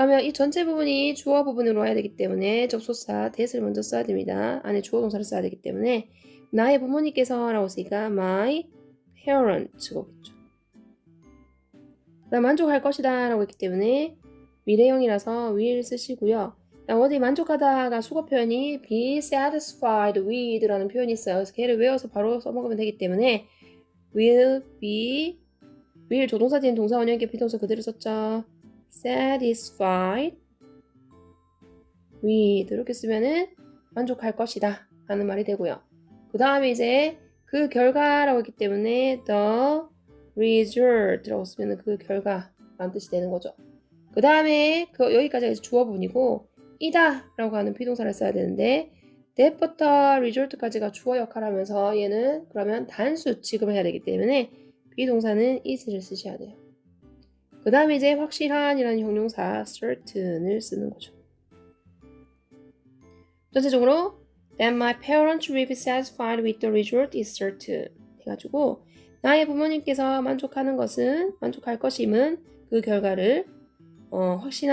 그러면 이 전체 부분이 주어 부분으로 와야 되기 때문에 접속사 that을 먼저 써야 됩니다. 안에 주어 동사를 써야 되기 때문에 나의 부모님께서 라고 쓰니까 my parents겠죠. 그다음 만족할 것이다 라고 했기 때문에 미래형이라서 will 쓰시고요. 어디 만족하다가 수거 표현이 be satisfied with 라는 표현이 있어요. 그래서 걔를 외워서 바로 써먹으면 되기 때문에 will be will 조동사 뒤엔 동사 원형계 비동사 그대로 썼죠. Satisfied with 이렇게 쓰면은 만족할 것이다 하는 말이 되고요. 그 다음에 이제 그 결과라고 했기 때문에 the result라고 쓰면은 그 결과라는 뜻이 되는 거죠. 그 다음에 그 여기까지가 이제 주어 부분이고 이다라고 하는 비동사를 써야 되는데 that부터 result까지가 주어 역할을 하면서 얘는 그러면 단수 취급을 해야 되기 때문에 비동사는 is를 쓰셔야 돼요. 그 다음에 이제 확실한이라는 형용사 certain을 쓰는 거죠. 전체적으로 that my parents will be satisfied with the result is certain 해가지고 나의 부모님께서 만족하는 것은 만족할 것임은 그 결과를 어, 확신한